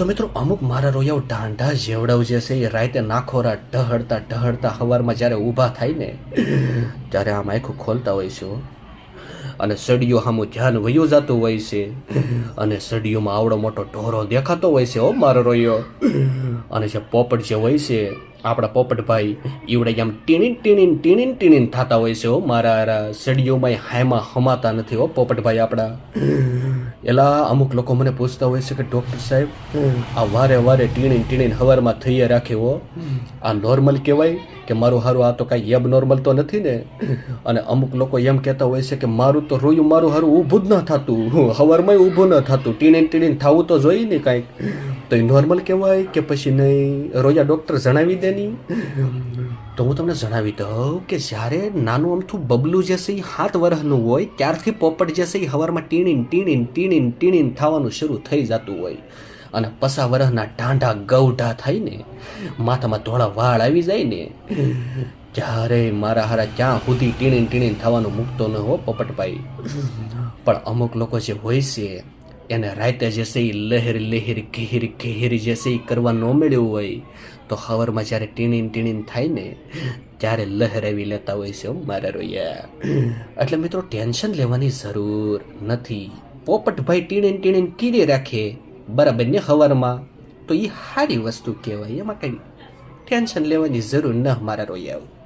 તો મિત્રો અમુક મારા રોયાઓ ઢાંઢા જેવડાવ જે છે એ રાતે નાખોરા ઢહડતા ઢહડતા હવારમાં જ્યારે ઊભા થાય ને, ત્યારે આમ આખું ખોલતા હોય છે. અને સડિયો સામું ધ્યાન વયું જતું હોય છે. અને સડિયોમાં આવડો મોટો ઢોરો દેખાતો હોય છે હો મારો રોયો. અને જે પોપટ જે હોય છે, આપણા પોપટભાઈ ઈવડે આમ ટીણીન ટીણીન ટીણીન ટીણીન થતા હોય છે હો મારા સડીઓમાં હાયમાં હમાતા નથી હો પોપટભાઈ આપણા. એલા અમુક લોકો મને પૂછતા હોય છે કે ડૉક્ટર સાહેબ આ વારે વારે ટીણી ટીણીને હવારમાં થઈએ રાખ્યો હો. આ નોર્મલ કહેવાય કે મારું હારું આ તો કાંઈ એબ નોર્મલ તો નથી ને? અને અમુક લોકો એમ કહેતા હોય છે કે મારું તો રોયું મારું હારું ઊભું જ ન થતું. હવારમાં ઊભું ન થતું. ટીણી ટીણીન થવું તો જોઈએ ને કાંઈક. તો એ નોર્મલ કહેવાય કે પછી નહીં? રોજા ડૉક્ટર જણાવી દે નહીં તો હું તમને જણાવી દઉં કે જ્યારે નાનું અમથું બબલું જે છે એ સાત વર્ષનું હોય, ત્યારથી પોપટ જે છે એ હવારમાં ટીણીન ટીણીન ટીણીન ટીણીન થવાનું શરૂ થઈ જતું હોય. અને પસા વરહના ટાંઢા ગૌઢા થાય ને, માથામાં ધોળા વાળ આવી જાય ને જ્યારે મારા હારા ક્યાં સુધી ટીણીન ટીણીન થવાનું મૂકતો ન હો પોપટભાઈ. પણ અમુક લોકો જે હોય છે એને રાતે જે છે એ લહેર લહેર ઘેર ઘેર જે એ કરવા ન મળ્યું હોય, તો હવરમાં જ્યારે ટીણીન ટીણીન થાય ને, ત્યારે લહેરાવી લેતા હોય છે મારા રોયા. એટલે મિત્રો ટેન્શન લેવાની જરૂર નથી. પોપટભાઈ ટીણીન ટીણીન કીરી રાખે, બરાબર ને હવરમાં? તો એ સારી વસ્તુ કહેવાય, એમાં કંઈ ટેન્શન લેવાની જરૂર ન મારા રોયા.